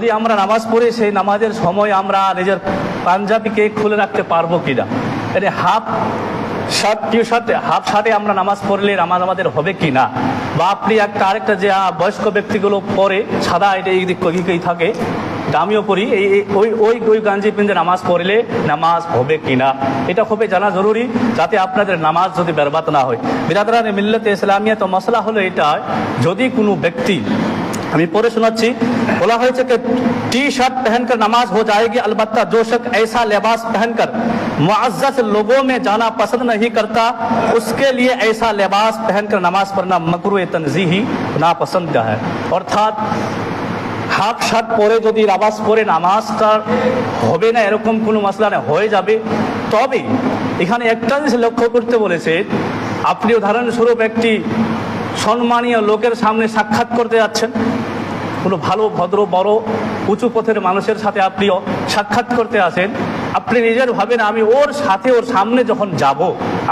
যদি আমরা নামাজ পড়ি, সেই নামাজের সময় আমরা নিজের পাঞ্জাবিকে খুলে রাখতে পারব কিনা? এটা হাফ শার্ট, টি শার্টে, হাফ শার্টে আমরা নামাজ পড়লে নামাজ আমাদের হবে কি না বা আপনি একটা আরেকটা যে বয়স্ক ব্যক্তিগুলো পরে সাদা এটা এই দিক কই থাকে আমিও পড়ি এই ওই ওই ওই গাঞ্জি পিন্ধে নামাজ পড়লে নামাজ হবে কি না এটা খুবই জানা জরুরি, যাতে আপনাদের নামাজ যদি বেরবাদ না হয়। বিরাদরান মিল্লতে ইসলামিয়া তো মশলা হলো এটা যদি কোনো ব্যক্তি আমি পড়ে শোনাচ্ছি बोला হয়েছে कि टी शर्ट पहनकर नमाज हो जाएगी अलबत्ता जो शख्स ऐसा लिबास पहनकर मुआज्जस लोगों में जाना पसंद नहीं करता उसके लिए ऐसा लिबास पहनकर नमाज पढ़ना मकरू तनजीही नापसंद है অর্থাৎ হাফ শার্ট পরে যদি নামাজ পরে নামাজটা হবে না এরকম কোনো মশলা না হয়ে যাবে তবে এখানে একটা জিনিস লক্ষ্য করতে বলেছে আপনি উদাহরণস্বরূপ একটি সম্মানীয় লোকের সামনে সাক্ষাৎ করতে যাচ্ছেন। কোনো ভালো, ভদ্র, বড়, উঁচু পথের মানুষের সাথে আপনি সাক্ষাৎ করতে আসেন। আপনি নিজের ভাবেন, আমি ওর সাথে, ওর সামনে যখন যাব,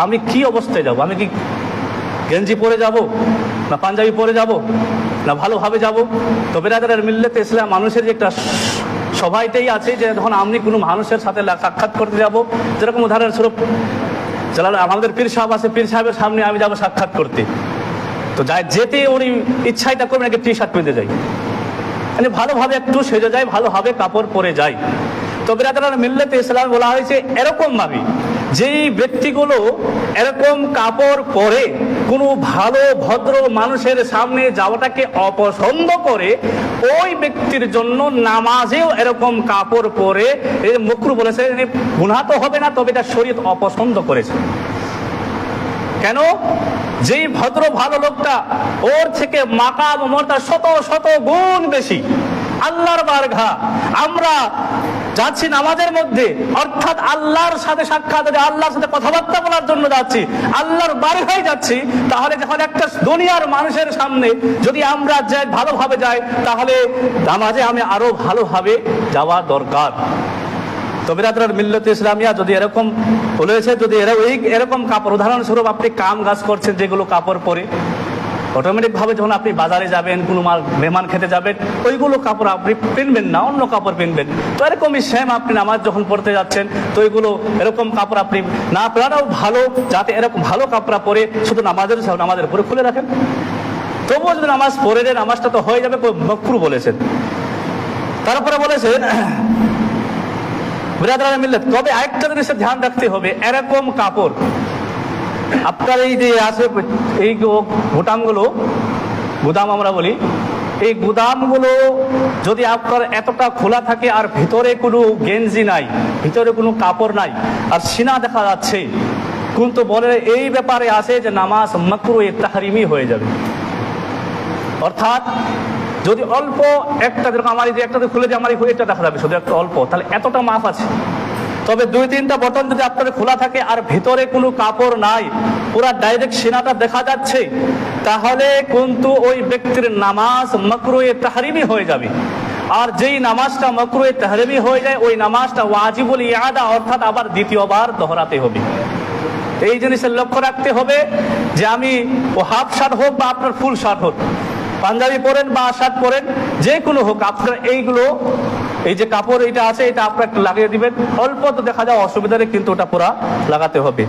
আমি কি অবস্থায় যাব? আমি কি গেঞ্জি পরে যাব? না পাঞ্জাবি পরে যাব? না ভালোভাবে যাব? তো বেরাদারের মিল্লেতে ইসলাম মানুষের যে একটা সবাইটাই আছে যে যখন আমি কোনো মানুষের সাথে সাক্ষাৎ করতে যাব, যেরকম উদাহরণস্বরূপ আমাদের পীর সাহেব আছে, পীর সাহেবের সামনে আমি যাব সাক্ষাৎ করতে। তো যাই যেতে উনি ইচ্ছাইটা করবেন একটা টি শার্ট পেতে যাই। মানে ভালোভাবে একটু সেজে যায়, ভালোভাবে কাপড় পরে যায়। তো বিরাদার মিল্লাতে ইসলাম বলা হয়েছে, এরকম ভাবে, যেই ব্যক্তিগুলো এরকম কাপড় পরে কোনো ভালো, ভদ্র মানুষের সামনে যাওয়াটাকে অপছন্দ করে, ওই ব্যক্তির জন্য নামাজেও এরকম কাপড় পরে মকরু বলেছে গুণা তো হবে না, তবে এটা শরীর অপছন্দ করেছে। কেন? যেই ভদ্র ভালো লোকটা ওর থেকে মাকাম মর্তা শত শত গুণ বেশি। আল্লাহর বারঘা আমরা যাচ্ছি নামাজের মধ্যে, অর্থাৎ আল্লাহর সাথে সাক্ষাৎ আল্লাহর সাথে কথাবার্তা বলার জন্য যাচ্ছি, আল্লাহর বারে হয়ে যাচ্ছি, তাহলে যখন একটা দুনিয়ার মানুষের সামনে যদি আমরা যাই, ভালোভাবে যাই, তাহলে নামাজে আমি আরও ভালোভাবে যাওয়া দরকার। তো বিরাদরার মিল্লতে ইসলামিয়া যদি এরকম বলেছে, যদি এরা ওই এরকম কাপড়, উদাহরণস্বরূপ আপনি কাম গাছ করছেন, যেগুলো কাপড় পরে অটোমেটিক ভাবে যখন আপনি বাজারে যাবেন, কোনো মাল মেহমান খেতে যাবেন, ওইগুলো কাপড় আপনি কিনবেন না, অন্য কাপড় কিনবেন তো এরকমই সেম আপনি নামাজ যখন পড়তে যাচ্ছেন, তো ওইগুলো এরকম কাপড় আপনি না পরাটাও ভালো, যাতে এরকম ভালো কাপড় পরে শুধু নামাজের নামাজের উপরে খুলে রাখেন। তবুও যদি নামাজ পড়ে নামাজটা তো হয়ে যাবে মকরু বলেছেন। তারপরে বলেছেন তবে আরেকটা জিনিসের ধ্যান রাখতে হবে, এরকম কাপড়। আপনার এই যে আছে, এই গুদামগুলো, গুদাম আমরা বলি, এই গুদামগুলো যদি আপনার এতটা খোলা থাকে আর ভিতরে কোনো গেঞ্জি নাই, ভিতরে কোনো কাপড় নাই, আর সিনা দেখা যাচ্ছে, কিন্তু বলে এই ব্যাপারে আছে যে নামাজ মকরু তাহারিমি হয়ে যাবে। অর্থাৎ যদি অল্প একটা যেরকম আমার এই যে একটা খুলে দিয়ে আমার এই এটা দেখা যাবে, শুধু একটা অল্প। তাহলে এতটা মাপ আছে। তবে দুই তিনটা বটন যদি আপনার খোলা থাকে আর ভেতরে কোনো কাপড় নাই, পুরা ডাইরেক্ট সিনাটা দেখা যাচ্ছে, তাহলে কিন্তু ওই ব্যক্তির নামাজ মকরুয়ে তাহারিমি হয়ে যাবে। আর যেই নামাজটা মকরুয়ে তাহারিমি হয়ে যায়, ওই নামাজটা ওয়াজিবুল ইয়াদা অর্থাৎ আবার দ্বিতীয়বার দহরাতে হবে। এই জিনিসের লক্ষ্য রাখতে হবে যে আমি ও হাফ শার্ট হোক বা আপনার ফুল শার্ট হোক পাঞ্জাবি পরেন বা শার্ট পরেন, যে কোনো হোক, আপনার এইগুলো, এই যে কাপড় এটা আছে, এটা আপনার একটু লাগিয়ে দিবেন। অল্প তো দেখা যায় অসুবিধা নেই কিন্তু ওটা পুরা লাগাতে হবে।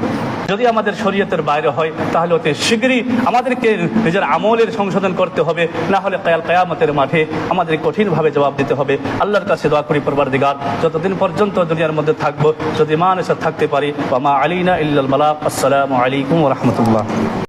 যদি আমাদের শরীয়তের বাইরে হয়, তাহলে অতি শীঘ্রই আমাদেরকে নিজের আমলের সংশোধন করতে হবে। না হলে কয়াল কয়ামতের মাঠে আমাদের কঠিনভাবে জবাব দিতে হবে। আল্লাহর কাছে দোয়া করি পরবার দিগার যতদিন পর্যন্ত দুনিয়ার মধ্যে থাকব, যদি মান এসে থাকতে পারি বা মা আলীনা ইল্লাল মালাক আসসালামু আলাইকুম রহমতুল্লাহ।